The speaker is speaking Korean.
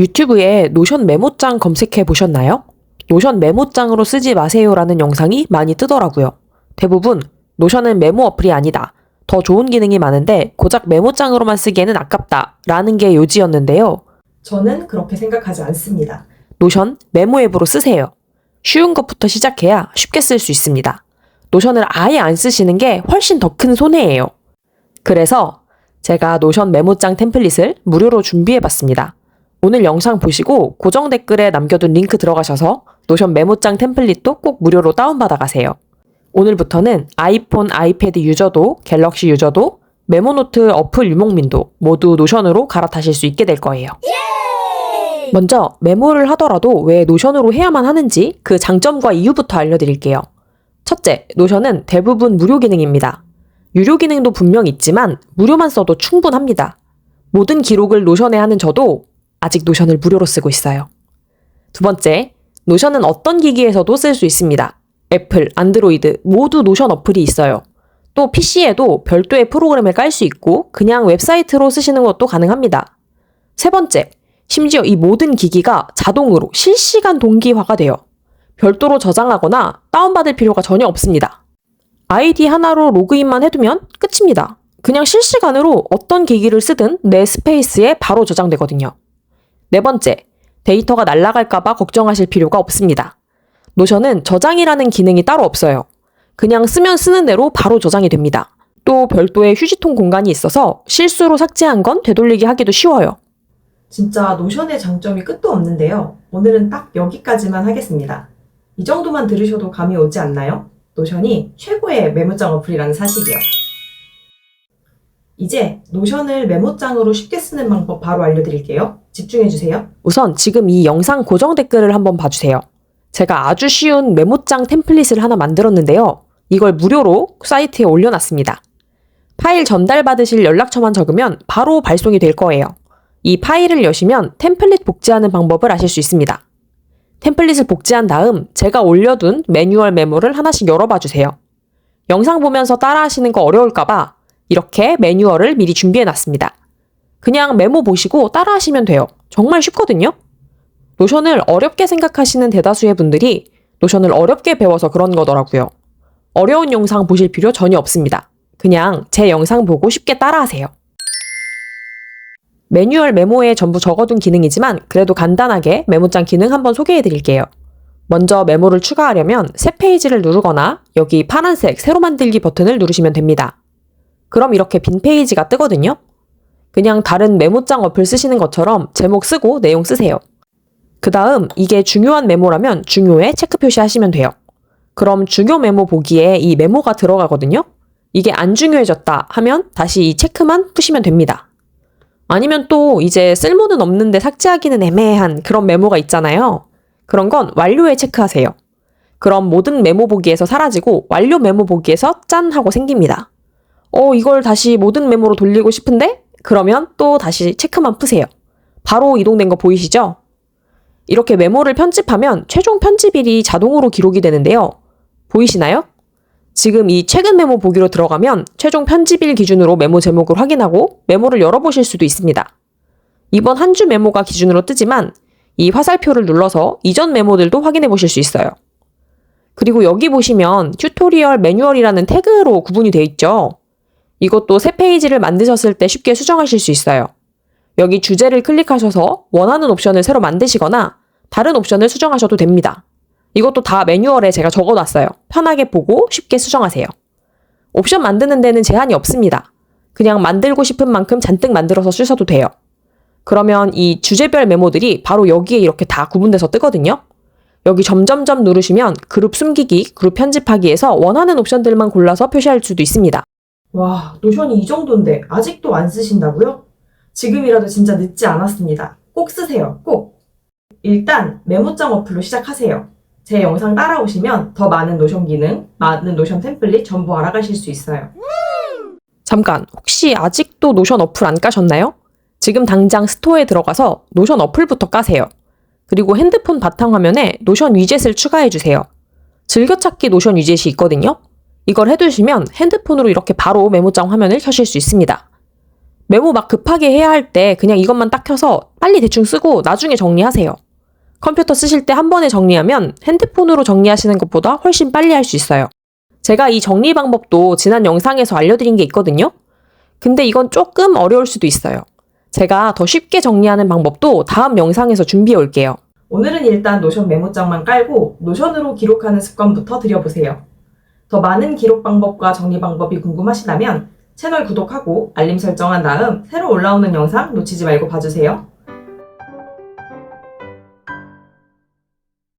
유튜브에 노션 메모장 검색해 보셨나요? 노션 메모장으로 쓰지 마세요라는 영상이 많이 뜨더라고요. 대부분 노션은 메모 어플이 아니다. 더 좋은 기능이 많은데 고작 메모장으로만 쓰기에는 아깝다. 라는 게 요지였는데요. 저는 그렇게 생각하지 않습니다. 노션 메모 앱으로 쓰세요. 쉬운 것부터 시작해야 쉽게 쓸 수 있습니다. 노션을 아예 안 쓰시는 게 훨씬 더 큰 손해예요. 그래서 제가 노션 메모장 템플릿을 무료로 준비해 봤습니다. 오늘 영상 보시고 고정 댓글에 남겨둔 링크 들어가셔서 노션 메모장 템플릿도 꼭 무료로 다운받아 가세요. 오늘부터는 아이폰, 아이패드 유저도 갤럭시 유저도 메모노트 어플 유목민도 모두 노션으로 갈아타실 수 있게 될 거예요. 먼저 메모를 하더라도 왜 노션으로 해야만 하는지 그 장점과 이유부터 알려드릴게요. 첫째, 노션은 대부분 무료 기능입니다. 유료 기능도 분명 있지만 무료만 써도 충분합니다. 모든 기록을 노션에 하는 저도 아직 노션을 무료로 쓰고 있어요. 두 번째, 노션은 어떤 기기에서도 쓸 수 있습니다. 애플, 안드로이드 모두 노션 어플이 있어요. 또 PC에도 별도의 프로그램을 깔 수 있고 그냥 웹사이트로 쓰시는 것도 가능합니다. 세 번째, 심지어 이 모든 기기가 자동으로 실시간 동기화가 돼요. 별도로 저장하거나 다운받을 필요가 전혀 없습니다. 아이디 하나로 로그인만 해두면 끝입니다. 그냥 실시간으로 어떤 기기를 쓰든 내 스페이스에 바로 저장되거든요. 네 번째, 데이터가 날아갈까봐 걱정하실 필요가 없습니다. 노션은 저장이라는 기능이 따로 없어요. 그냥 쓰면 쓰는 대로 바로 저장이 됩니다. 또 별도의 휴지통 공간이 있어서 실수로 삭제한 건 되돌리기 하기도 쉬워요. 진짜 노션의 장점이 끝도 없는데요. 오늘은 딱 여기까지만 하겠습니다. 이 정도만 들으셔도 감이 오지 않나요? 노션이 최고의 메모장 어플이라는 사실이요. 이제 노션을 메모장으로 쉽게 쓰는 방법 바로 알려드릴게요. 집중해주세요. 우선 지금 이 영상 고정 댓글을 한번 봐주세요. 제가 아주 쉬운 메모장 템플릿을 하나 만들었는데요. 이걸 무료로 사이트에 올려놨습니다. 파일 전달받으실 연락처만 적으면 바로 발송이 될 거예요. 이 파일을 여시면 템플릿 복제하는 방법을 아실 수 있습니다. 템플릿을 복제한 다음 제가 올려둔 매뉴얼 메모를 하나씩 열어봐 주세요. 영상 보면서 따라 하시는 거 어려울까봐 이렇게 매뉴얼을 미리 준비해 놨습니다. 그냥 메모 보시고 따라 하시면 돼요. 정말 쉽거든요. 노션을 어렵게 생각하시는 대다수의 분들이 노션을 어렵게 배워서 그런 거더라고요. 어려운 영상 보실 필요 전혀 없습니다. 그냥 제 영상 보고 쉽게 따라하세요. 매뉴얼 메모에 전부 적어둔 기능이지만 그래도 간단하게 메모장 기능 한번 소개해 드릴게요. 먼저 메모를 추가하려면 새 페이지를 누르거나 여기 파란색 새로 만들기 버튼을 누르시면 됩니다. 그럼 이렇게 빈 페이지가 뜨거든요. 그냥 다른 메모장 어플 쓰시는 것처럼 제목 쓰고 내용 쓰세요. 그 다음 이게 중요한 메모라면 중요에 체크 표시하시면 돼요. 그럼 중요 메모 보기에 이 메모가 들어가거든요. 이게 안 중요해졌다 하면 다시 이 체크만 푸시면 됩니다. 아니면 또 이제 쓸모는 없는데 삭제하기는 애매한 그런 메모가 있잖아요. 그런 건 완료에 체크하세요. 그럼 모든 메모 보기에서 사라지고 완료 메모 보기에서 짠 하고 생깁니다. 어, 이걸 다시 모든 메모로 돌리고 싶은데? 그러면 또 다시 체크만 푸세요. 바로 이동된 거 보이시죠? 이렇게 메모를 편집하면 최종 편집일이 자동으로 기록이 되는데요. 보이시나요? 지금 이 최근 메모 보기로 들어가면 최종 편집일 기준으로 메모 제목을 확인하고 메모를 열어보실 수도 있습니다. 이번 한 주 메모가 기준으로 뜨지만 이 화살표를 눌러서 이전 메모들도 확인해 보실 수 있어요. 그리고 여기 보시면 튜토리얼 매뉴얼이라는 태그로 구분이 되어 있죠. 이것도 새 페이지를 만드셨을 때 쉽게 수정하실 수 있어요. 여기 주제를 클릭하셔서 원하는 옵션을 새로 만드시거나 다른 옵션을 수정하셔도 됩니다. 이것도 다 매뉴얼에 제가 적어놨어요. 편하게 보고 쉽게 수정하세요. 옵션 만드는 데는 제한이 없습니다. 그냥 만들고 싶은 만큼 잔뜩 만들어서 쓰셔도 돼요. 그러면 이 주제별 메모들이 바로 여기에 이렇게 다 구분돼서 뜨거든요. 여기 점점점 누르시면 그룹 숨기기, 그룹 편집하기에서 원하는 옵션들만 골라서 표시할 수도 있습니다. 와, 노션이 이 정도인데 아직도 안 쓰신다고요? 지금이라도 진짜 늦지 않았습니다. 꼭 쓰세요. 꼭. 일단 메모장 어플로 시작하세요. 제 영상 따라오시면 더 많은 노션 기능, 많은 노션 템플릿 전부 알아가실 수 있어요. 잠깐, 혹시 아직도 노션 어플 안 까셨나요? 지금 당장 스토어에 들어가서 노션 어플부터 까세요. 그리고 핸드폰 바탕화면에 노션 위젯을 추가해주세요. 즐겨찾기 노션 위젯이 있거든요. 이걸 해두시면 핸드폰으로 이렇게 바로 메모장 화면을 켜실 수 있습니다. 메모 막 급하게 해야 할 때 그냥 이것만 딱 켜서 빨리 대충 쓰고 나중에 정리하세요. 컴퓨터 쓰실 때 한 번에 정리하면 핸드폰으로 정리하시는 것보다 훨씬 빨리 할 수 있어요. 제가 이 정리 방법도 지난 영상에서 알려드린 게 있거든요. 근데 이건 조금 어려울 수도 있어요. 제가 더 쉽게 정리하는 방법도 다음 영상에서 준비해 올게요. 오늘은 일단 노션 메모장만 깔고 노션으로 기록하는 습관부터 들여보세요. 더 많은 기록 방법과 정리 방법이 궁금하시다면 채널 구독하고 알림 설정한 다음 새로 올라오는 영상 놓치지 말고 봐주세요.